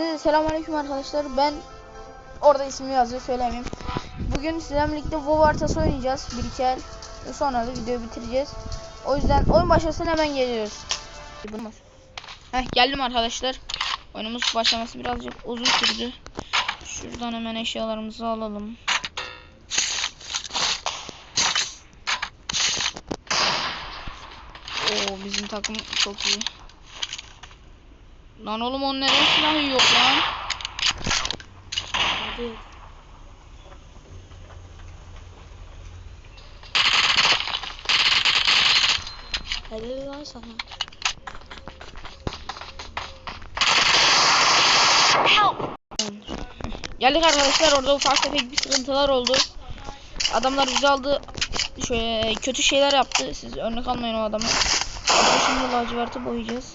Herkese Selamünaleyküm arkadaşlar. Ben orada ismi yazıyor söylemeyeyim. Bugün sizlerle birlikte WoW haritası oynayacağız. Bir iki el. Sonra da videoyu bitireceğiz. O yüzden oyun başlasın hemen geliyoruz. Heh, geldim arkadaşlar. Oyunumuz başlaması birazcık uzun sürdü. Şuradan hemen eşyalarımızı alalım. Oo bizim takım çok iyi. Lan oğlum onun neden silahı yok lan? Hadi. Helal lan sana. Geldik arkadaşlar orada ufak tefek bir sıkıntılar oldu. Adamlar bizi aldı. Şöyle kötü şeyler yaptı. Siz örnek almayın o adamı. Adamı şimdi laciverti boyayacağız.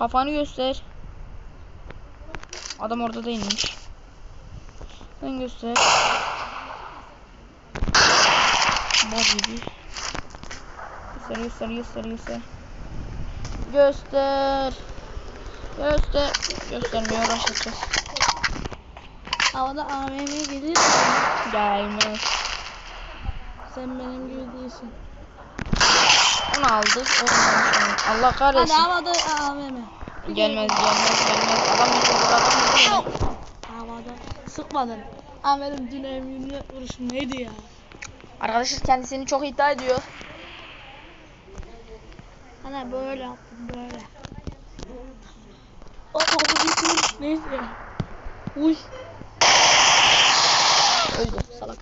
Kafanı göster. Adam orada değilmiş. Sen göster. Bak gibi. Göster göster göster göster. Göster. Göster. Göstermiyor uğraşacağız. Havada AVM gelir. Gelmez. Sen benim gibi değilsin. Onu aldık. Onu almış. Allah Hadi kahretsin. havada AVM. Gelmez gelmez gelmez. Adam bir olur. Havada. Sıkmadın. Ama benim dün emniyet vuruşum neydi ya? Arkadaşlar kendisini çok iddia ediyor. Hani böyle yaptım böyle. O havada vuruş neydi ya? Uy. Öldü salak.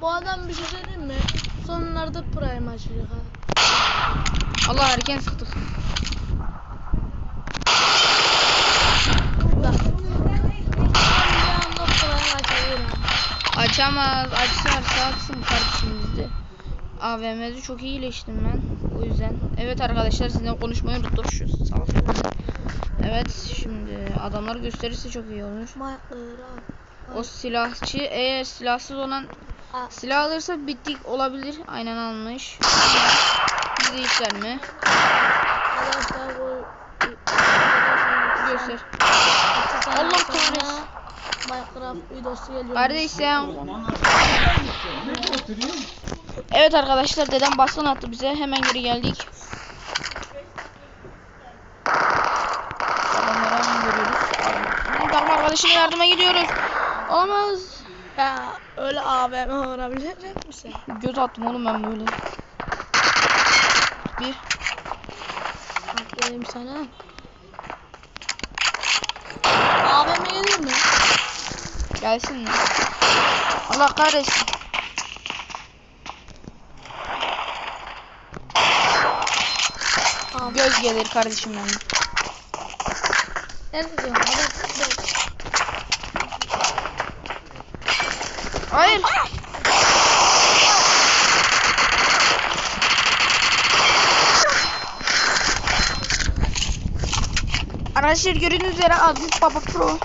Bu adam bir şey söyleyeyim mi? Sonlarda prime açacak ha. Allah erken sıktık. Bak. Bir anda prime açabilir ha. Açamaz. Açarsa atsın kardeşim bizde. AVM'de çok iyi iyileştim ben. O yüzden. Evet arkadaşlar sizinle konuşmayı unuttuk şu salak. Evet şimdi adamlar gösterirse çok iyi olur. O silahçı eğer silahsız olan silah alırsa bittik olabilir. Aynen almış. Bize işler mi? Göster. Allah Allah kahretsin. Minecraft videosu geliyor. Kardeş sen. Evet arkadaşlar dedem baston attı bize. Hemen geri geldik. Adamları hemen görüyoruz. Takım arkadaşına yardıma gidiyoruz. Olamaz. Ya öyle AVM vurabilecek misin? Göz attım oğlum ben böyle. Bir. Bak sana. AVM gelir mi? Gelsin mi? Allah kahretsin. AVM. Göz gelir kardeşim benim. Ne diyorsun? Hadi. Hayır. Arkadaşlar gördüğünüz üzere Aziz Baba Pro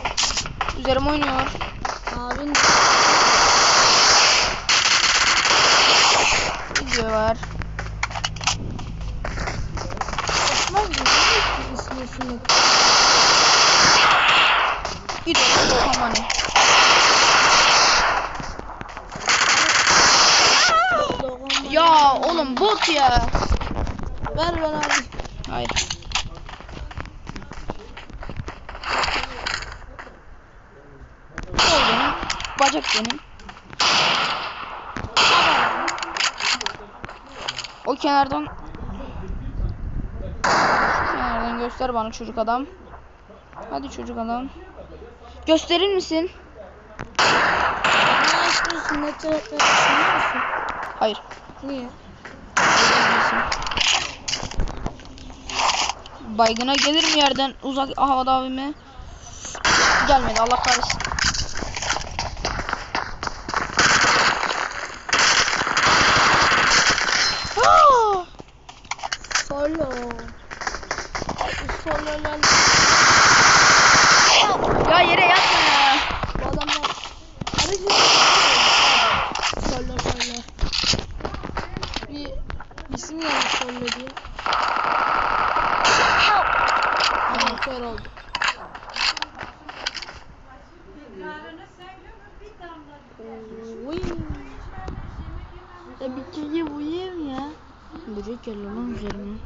üzerime oynuyor. Abin Video var. Osman gibi ne istiyorsun? Gidiyor. Aman. Ya oğlum bot ya. Ver ben abi. Hayır. O benim. Bacak benim. O kenardan Şu kenardan göster bana çocuk adam. Hadi çocuk adam. Gösterir misin? Ne istiyorsun? Ne tarafta düşünüyor musun? Hayır. Niye? Baygına gelir mi yerden uzak havada abime? Gelmedi Allah kahretsin. Aa! Solo. Solo lan. yük geliyor lan üzerime.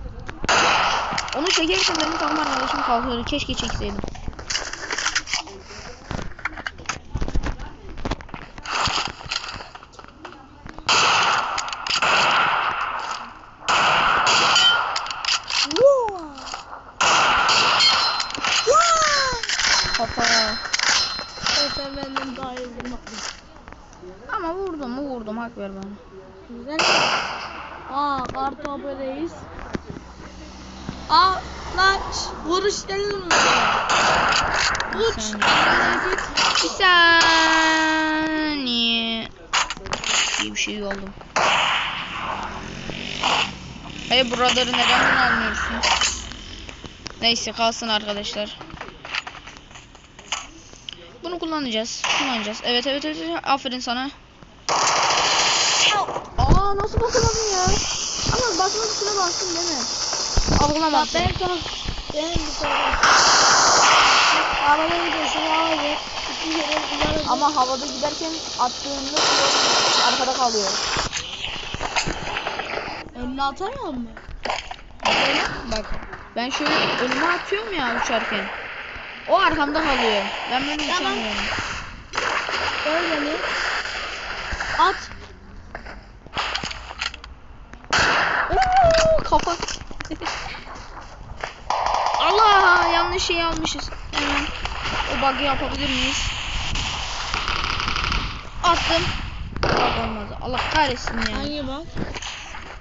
Onu çekerken benim takım arkadaşım kalkıyordu. Keşke çekseydim. Ama vurdum mu vurdum hak ver bana. Güzel. Aa kartopu reis. Şş, vuruş gelir mi? Saniye. Bir saniye. İyi bir şey oldum. Hey buraları neden almıyorsun? Neyse kalsın arkadaşlar. Bunu kullanacağız. Kullanacağız. Evet evet evet. evet. Aferin sana. Aa nasıl basamadım ya? Ama basmak üstüne bastım değil mi? Algılamadım. ben sana benim bir sorum. Arabaya gidiyorsun abi. Ama havada giderken attığında arkada kalıyor. önüne atamıyor mu? Böyle bak ben şöyle önüme atıyorum ya uçarken. O arkamda kalıyor. Ben böyle uçamıyorum. Öyle mi? At. Oo, kafa. Allah yanlış şey almışız. Hemen o bug'ı yapabilir miyiz? Attım. Bak olmadı. Allah kahretsin ya. Hangi bak?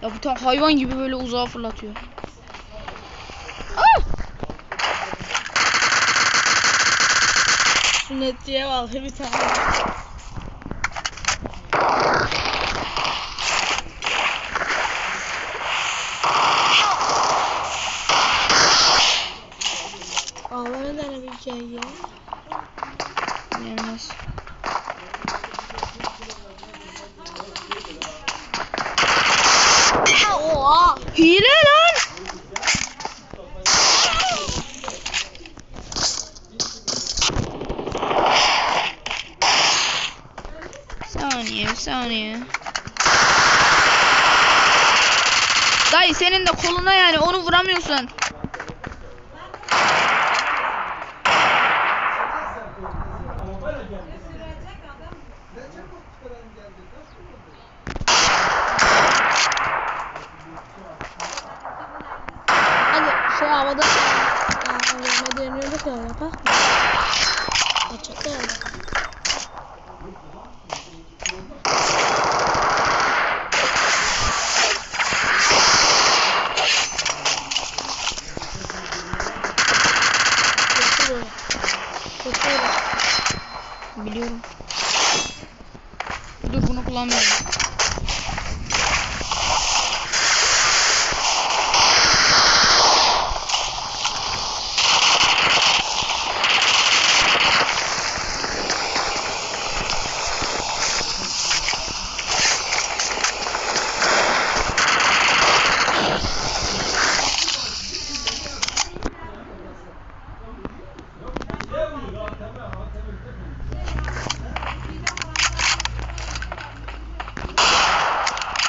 Ya bu tam hayvan gibi böyle uzağa fırlatıyor. Ah! Sünnetçiye bak bir tane. Ya. Gelmez. Oha! Hile lan! Saniye, saniye. Dayı senin de koluna yani onu vuramıyorsun. Hadi şey havada ya ne deniyorduk ya yapak mı? Açıkta ya. Götür oraya. Götür oraya. Biliyorum. Dur bunu kullanmıyorum.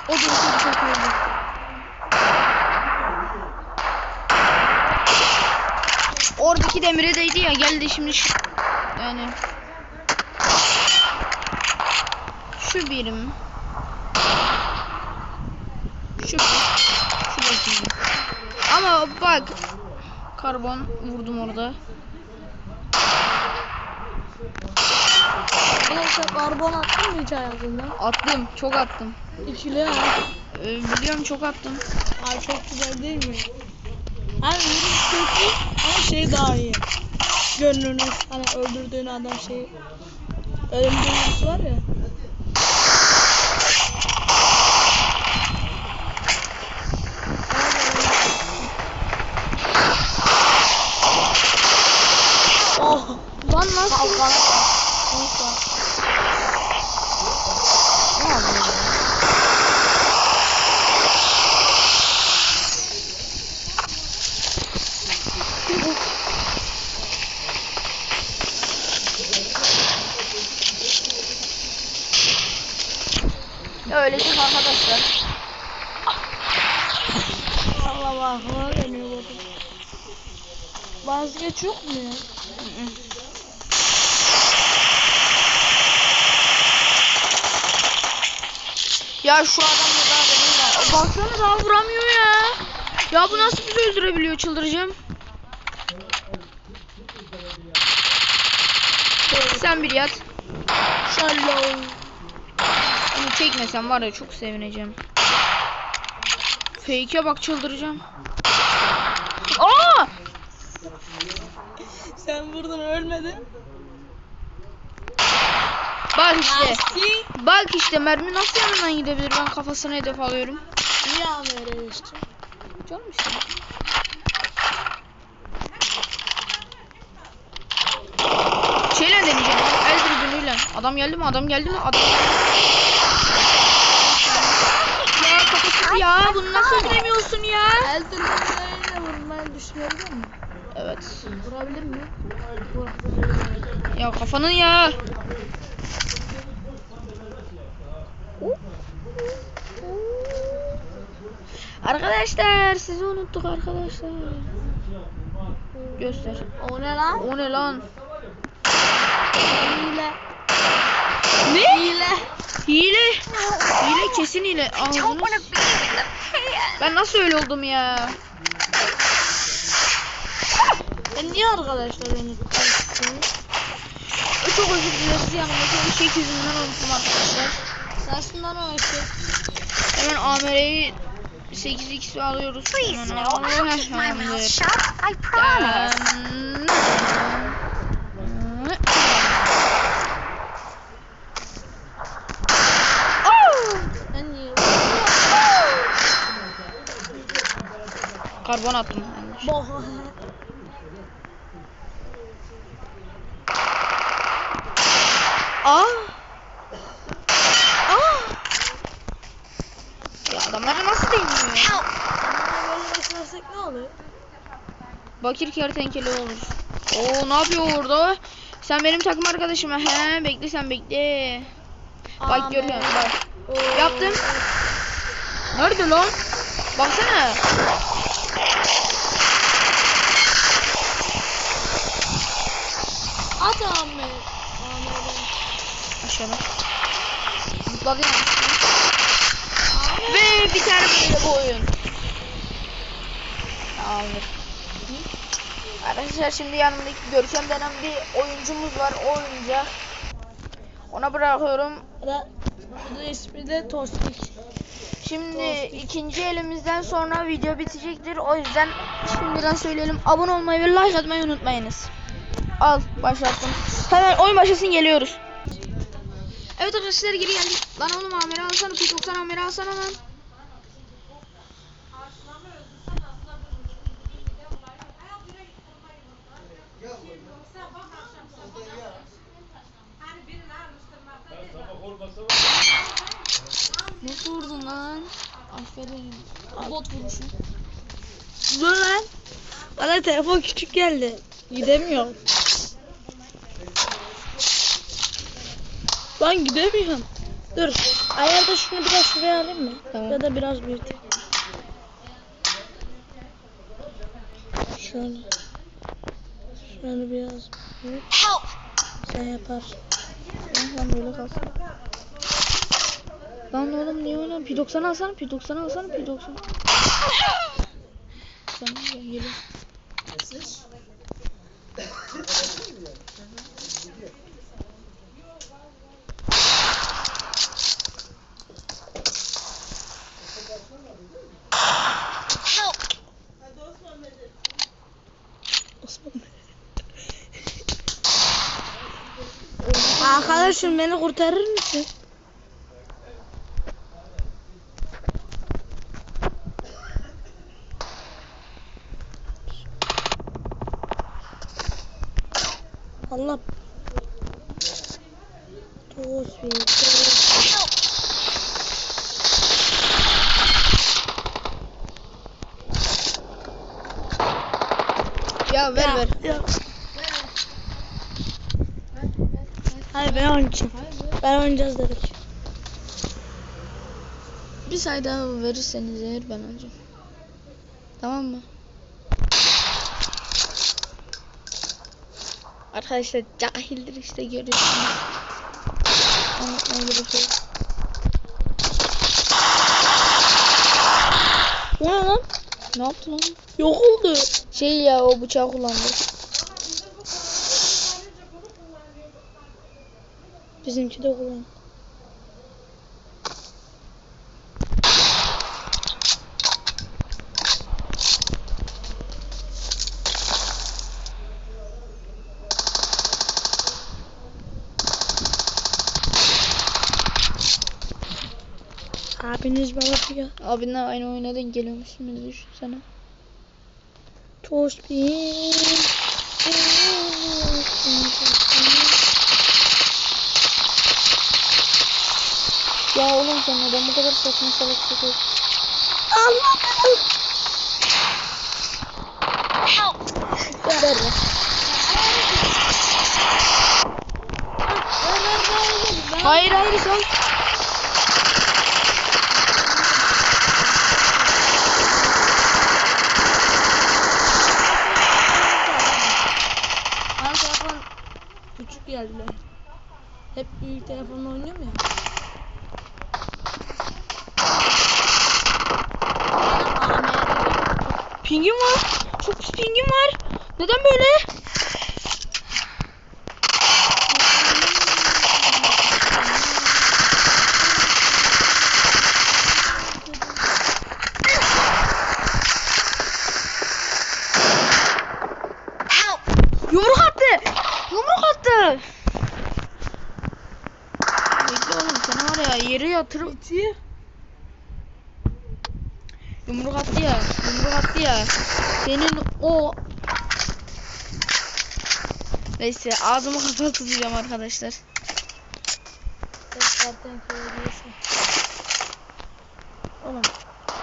O da çok çok oldu. Oradaki demire değdi ya geldi şimdi şu yani şu birim şu şu bakayım. Ama bak karbon vurdum orada. Sen karbon attın mı hiç hayatında? Attım çok attım. İkili ha. Ee, biliyorum çok attım. Ay çok güzel değil mi? Vuruş kötü ama şey daha iyi. Gönlünüz hani öldürdüğün adam şey ölüm duygusu var ya. Oh! Lan nasıl? Kalkana bak. Neyse. Ne yapıyor? Öyle arkadaşlar. aklıma gelmiyor bu. Vazgeç yok mu ya? Ya şu adam ya daha benim var. Baksana daha vuramıyor ya. Ya bu nasıl bizi öldürebiliyor çıldıracağım. Sen bir yat. Shalom. Onu çekmesem var ya çok sevineceğim. Fake'e bak çıldıracağım. Aa! Sen buradan ölmedin. Bak işte. Bak işte mermi nasıl yanından gidebilir? Ben kafasına hedef alıyorum. Niye amere işte? Canım işte. Şeyle deneyeceğim. El tribünüyle. Adam geldi mi? Adam geldi mi? Adam Ya kafası ya. Bunu nasıl öldüremiyorsun ya? El dilberleriyle vurmayı düşünebilir mi? Evet. Vurabilir mi? Ya kafanın ya. Arkadaşlar sizi unuttuk arkadaşlar. Göster. O ne lan? O ne lan? Hile. Ne? Hile. Hile. Hile kesin hile. Ağzını... Ben nasıl öyle oldum ya? E niye arkadaşlar beni tutuyorsunuz? Çok özür dileriz yanımdaki bir şey yüzünden unuttum arkadaşlar. O işte. Hemen AMR'yi 8x alıyoruz. Please no, I'll keep my mouth shut. I promise. Karbon attım. Boh. Aa. Aa. Ya adamlara nasıl değmiyor? Beslersek ne olur? Bakir kertenkele olur. Oo ne yapıyor orada? Sen benim takım arkadaşım. He bekle sen bekle. Bak görüyorum bak. Oo. Yaptım. Nerede lan? Baksana. Ahmet. Aşağıda. Zıpladı yanlışlıkla. Ve biter böyle bu oyun. Tamamdır. Arkadaşlar şimdi yanımdaki Görkem denen bir oyuncumuz var. O oyuncak. Ona bırakıyorum. Bu da ismi de Tostik. Şimdi ikinci elimizden sonra video bitecektir. O yüzden şimdiden söyleyelim. Abone olmayı ve like atmayı unutmayınız. Al başlattım. Hemen oyun başlasın geliyoruz. Evet arkadaşlar geri geldik. Lan oğlum Amer'i alsana. P90 Amer'i alsana lan. Nasıl vurdun lan? Aferin. Bot vuruşu. Dur lan. Bana telefon küçük geldi. Gidemiyorum. Ben gidemiyorum. Dur. Ayarda şunu biraz şuraya alayım mı? Tamam. Ya da biraz büyüteyim. Şöyle. Şöyle biraz büyüt. Sen yaparsın. Lan böyle kalsın. Lan oğlum niye öyle? P90 alsana, P90 alsana, P90. Tamam gel geliyorum. Arkadaşım beni kurtarır mısın? Allah. Tosbih. Help! Ya ver ver. Ya. Hayır ben oynayacağım. Ben oynayacağız dedik. Bir say daha verirseniz eğer ben alacağım. Tamam mı? Arkadaşlar cahildir işte görüyorsunuz. Anlatmaya gerek yok. O ne lan? Ne yaptın lan? Yok oldu. Şey ya o bıçağı kullandı. Bizimki de kullan. Abiniz babası ya. Abinle aynı oyuna denk geliyormuşsunuz düşünsene. Tost bir. Ya oğlum sen neden bu kadar saçma salak çıkıyorsun? Allah Help! Ver ver. Hayır hayır sal. Bana telefon küçük geldiler. Hep büyük telefonla oynuyorum ya. Pingim var. Çok pingim var. Neden böyle? Help! Yumruk attı. Yumruk attı. Bekle oğlum sen var ya yere yatırıp İti. yumruk attı ya. Yumruk attı ya. Senin o Neyse ağzımı kapalı tutacağım arkadaşlar. Oğlum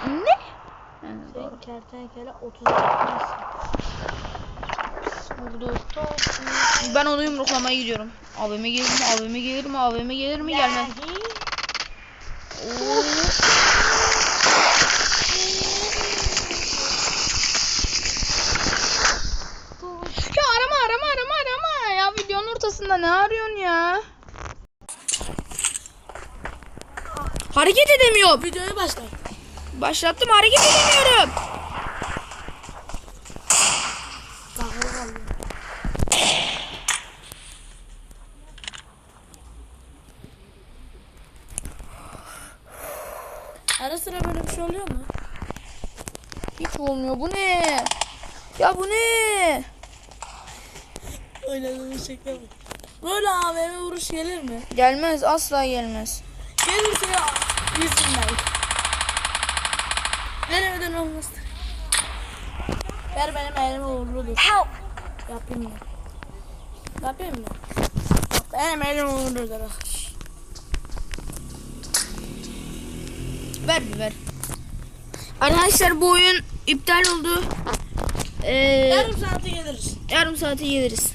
Ne? Yani doğru. sen kertenkele 30 yapmışsın. Vurdu. Ben onu yumruklamaya gidiyorum. AVM gelir mi? AVM gelir mi? AVM gelir mi? Gelmez. Oo. Ya arama arama arama arama. Ya videonun ortasında ne arıyorsun ya? Edemiyorum. Videoyu başla. Başlattım hareket edemiyorum. Ara sıra böyle bir şey oluyor mu? Hiç olmuyor. Bu ne? Ya bu ne? Oynadığımız şekle bak. Böyle AVM vuruş gelir mi? Gelmez asla gelmez. Gelirse yüzünden. Denemeden olmaz. Ver benim elime uğurludur. Help! Yapayım mı? Yapayım mı? Yok, benim elim uğurludur. Ver bir ver. Arkadaşlar bu oyun iptal oldu. Ee, Yarım saate geliriz. yarım saate geliriz.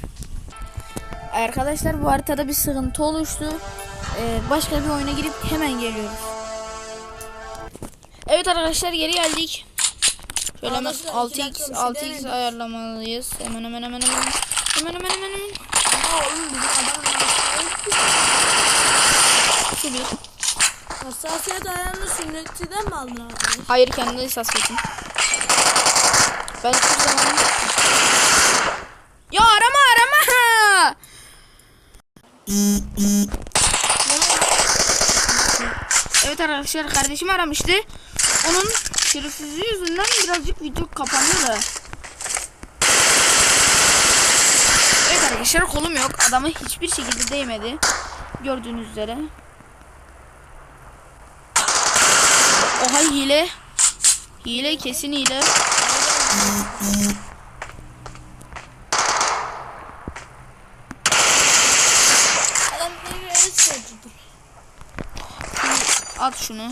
Arkadaşlar bu haritada bir sıkıntı oluştu. Ee, başka bir oyuna girip hemen geliyoruz. Evet arkadaşlar geri geldik. Şöyle hemen Arkadaşlar, iki 6x dakika bir şey 6x denedik. ayarlamalıyız. Hemen hemen hemen hemen. Hemen hemen hemen. Ama oğlum bizim adamın Şu bir. hassasiyet ayarını sünnetçiden mi aldın arkadaş? Hayır kendi hassasiyetim. Ben hiçbir zaman... Ya arama arama. Evet arkadaşlar kardeşim aramıştı. Onun şerefsizliği yüzünden birazcık video kapanıyor da. Evet arkadaşlar kolum yok. Adamı hiçbir şekilde değmedi. Gördüğünüz üzere. Oha hile. Hile kesin hile. At. Şunu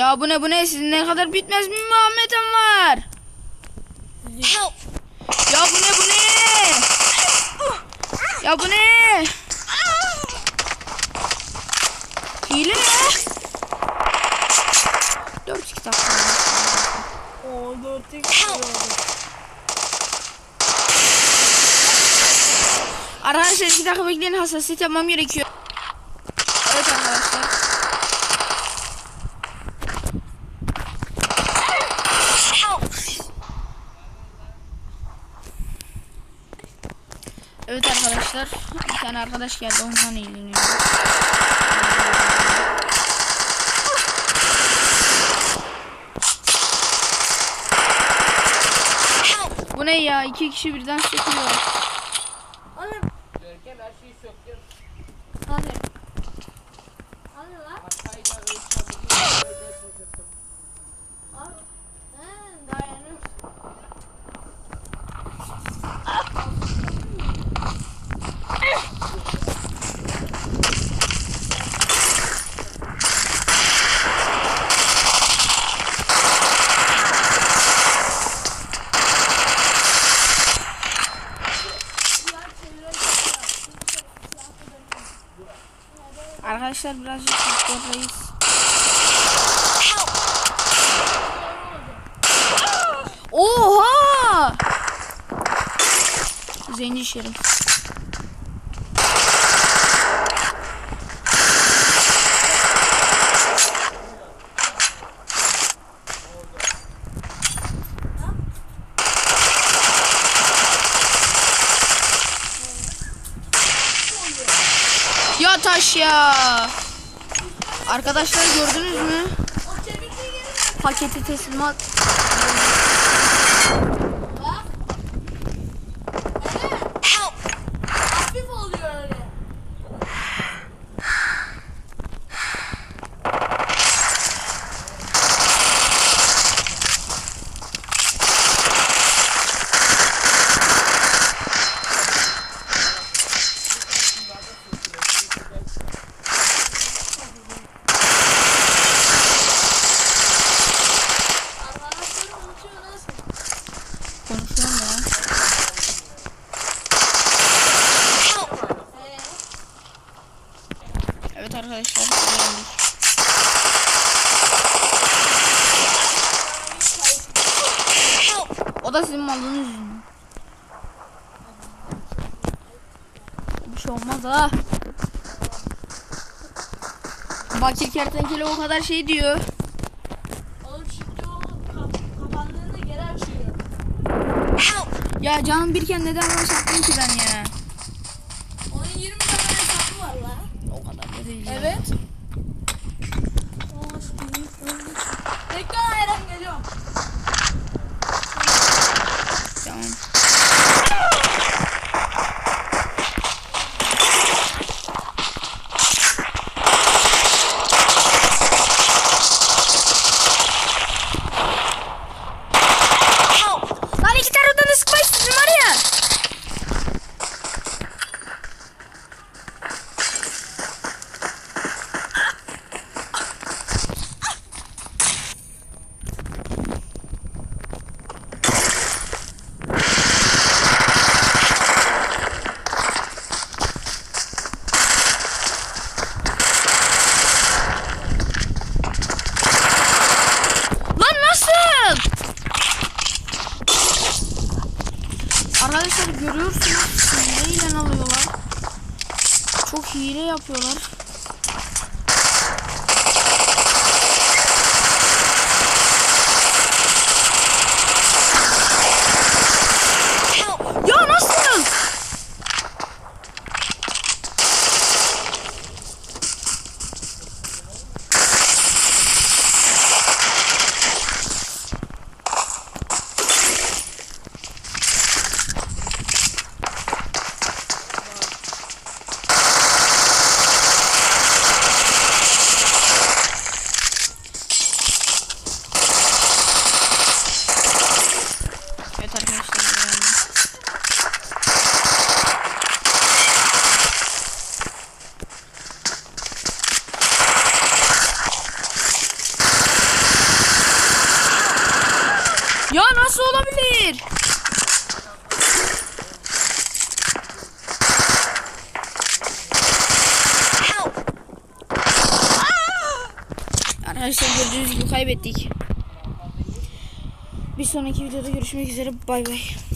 Ya bu ne bu ne sizin ne kadar bitmez mi Muhammed'im var? Help! Ya bu ne bu ne? Ya bu ne? Hile ya. 4 kitap var. Oo dört tek oldu. Arkadaşlar 2 dakika bekleyin hassasiyet yapmam gerekiyor. Evet arkadaşlar. Help! Evet arkadaşlar. Bir tane arkadaş geldi ondan. Help! Bu ne ya? İki kişi birden sıkıyor. Oğlum. Hadi. Hadi lan. Abi. He, dayanır. Arkadaşlar birazcık. Help! Oha! Zenci şerif. Ya taş ya. Arkadaşlar gördünüz mü? Paketi teslimat. Help! Hafif oluyor öyle. Arkadaşlar unutuyor nasıl? Konuşuyorum ya. Help! Ee, Evet arkadaşlar. öğrendik. Help! O da sizin malınız yüzünden. Bir şey olmaz ha. Bakir kertenkele o kadar şey diyor. oğlum şimdi o kap kapandığında geri açıyor. Ya canım birken neden başlattım ki ben ya? Sonraki videoda görüşmek üzere. Bay bay.